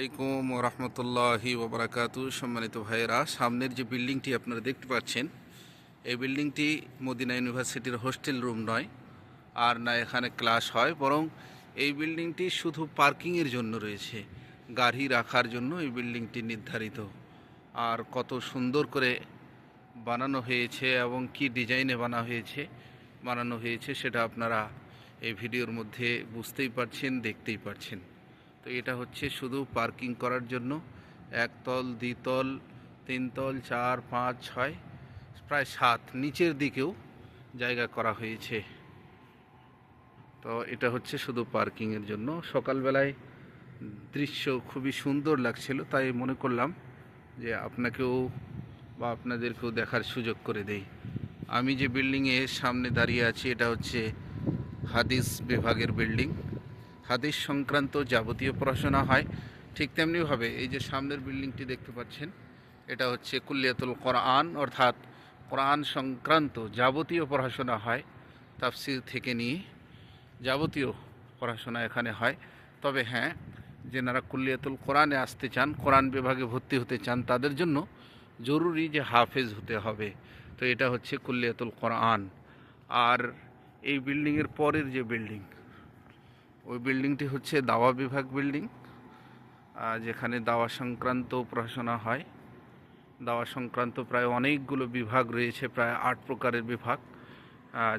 আলাইকুম রহমতুল্লাহি ওবরাকাতু সম্মানিত ভাইয়েরা, সামনের যে বিল্ডিংটি আপনারা দেখতে পাচ্ছেন, এই বিল্ডিংটি মদিনা ইউনিভার্সিটির হোস্টেল রুম নয়, আর না এখানে ক্লাস হয়, বরং এই বিল্ডিংটি শুধু পার্কিংয়ের জন্য রয়েছে, গাড়ি রাখার জন্য এই বিল্ডিংটি নির্ধারিত। আর কত সুন্দর করে বানানো হয়েছে এবং কি ডিজাইনে বানা হয়েছে, বানানো হয়েছে সেটা আপনারা এই ভিডিওর মধ্যে বুঝতেই পারছেন, দেখতেই পারছেন। তো এটা হচ্ছে শুধু পার্কিং করার জন্য। একতল দ্বিতল তিনতল চার, পাঁচ, ছয়, প্রায় সাত। নিচের দিকেও জায়গা করা হয়েছে। তো এটা হচ্ছে শুধু পার্কিংয়ের জন্য। সকালবেলায় দৃশ্য খুবই সুন্দর লাগছিল, তাই মনে করলাম যে আপনাকেও বা আপনাদেরকেও দেখার সুযোগ করে দেই। আমি যে বিল্ডিংয়ের সামনে দাঁড়িয়ে আছি, এটা হচ্ছে হাদিস বিভাগের বিল্ডিং। হাদিস সংক্রান্ত যাবতীয় পড়াশোনা হয়, ঠিক তেমনিভাবে এই যে সামনের বিল্ডিংটি দেখতে পাচ্ছেন, এটা হচ্ছে কুল্লিয়াতুল কোরআন, অর্থাৎ কোরআন সংক্রান্ত যাবতীয় পড়াশোনা হয়, তাফসির থেকে নিয়ে যাবতীয় পড়াশোনা এখানে হয়। তবে হ্যাঁ যেনারা কুল্লিয়াতুল কোরআনে আসতে চান, কোরআন বিভাগে ভর্তি হতে চান, তাদের জন্য জরুরি যে হাফেজ হতে হবে। তো এটা হচ্ছে কুল্লিয়াতুল কোরআন। আর এই বিল্ডিংয়ের পরের যে বিল্ডিং ওই বিল্ডিংটি হচ্ছে দাওয়া বিভাগ বিল্ডিং যেখানে দাওয়া সংক্রান্ত পড়াশোনা হয়। দাওয়া সংক্রান্ত প্রায় অনেকগুলো বিভাগ রয়েছে, প্রায় আট প্রকারের বিভাগ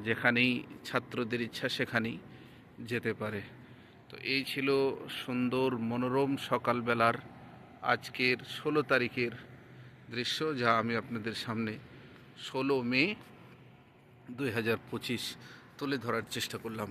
যেখানেই ছাত্রদের ইচ্ছা সেখানেই যেতে পারে। তো এই ছিল সুন্দর মনোরম সকালবেলার আজকের ষোলো তারিখের দৃশ্য, যা আমি আপনাদের সামনে ষোলো মে দুই হাজার পঁচিশ তুলে ধরার চেষ্টা করলাম।